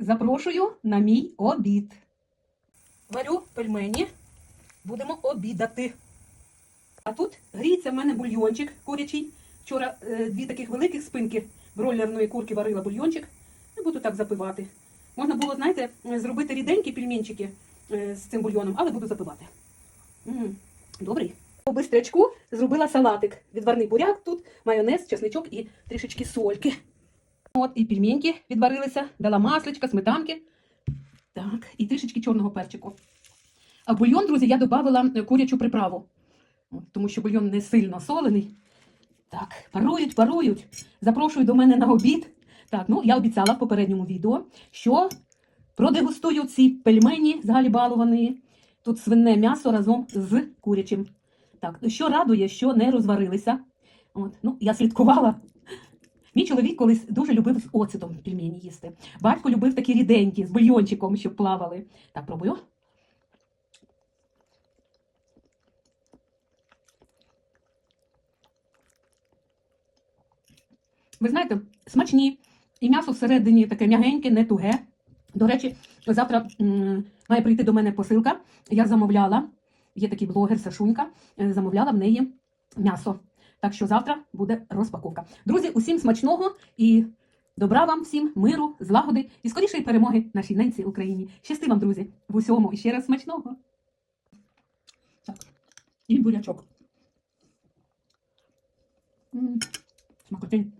Запрошую на мій обід. Варю пельмені. Будемо обідати. А тут гріється в мене бульйончик курячий. Вчора е, дві таких великих спинки бройлерної курки варила бульйончик. І буду так запивати. Можна було, знаєте, зробити ріденькі пельменчики е, з цим бульйоном, але буду запивати. М, Добрий. По бистрячку зробила салатик. Відварний буряк тут, майонез, чесничок і трішечки сольки. От і пельменьки відварилися, дала масличка, сметанки. Так, і трішечки чорного перчику. А в бульйон, друзі, я додавала е, курячу приправу. Тому що бульйон не сильно солений. Так, парують, парують. Запрошую до мене на обід. Так, ну я обіцяла в попередньому відео, що продегустую ці пельмені згалібалувані. Тут свине м'ясо разом з курячим. Так, що радує, що не розварилися. От, ну, я слідкувала. Мій чоловік колись дуже любив з оцетом пельмені їсти. Батько любив такі ріденькі, з бульйончиком, щоб плавали. Так, пробую. Ви знаєте, смачні. І м'ясо всередині таке м'ягеньке, не туге. До речі, завтра має прийти до мене посилка. Я замовляла, є такий блогер Сашунька, е, замовляла в неї м'ясо. Так що завтра буде розпаковка. Друзі, усім смачного і добра вам всім, миру, злагоди і скорішої перемоги нашій ненці Україні. Щасти вам, друзі, в усьому і ще раз смачного. Так, і бурячок. Смакотень.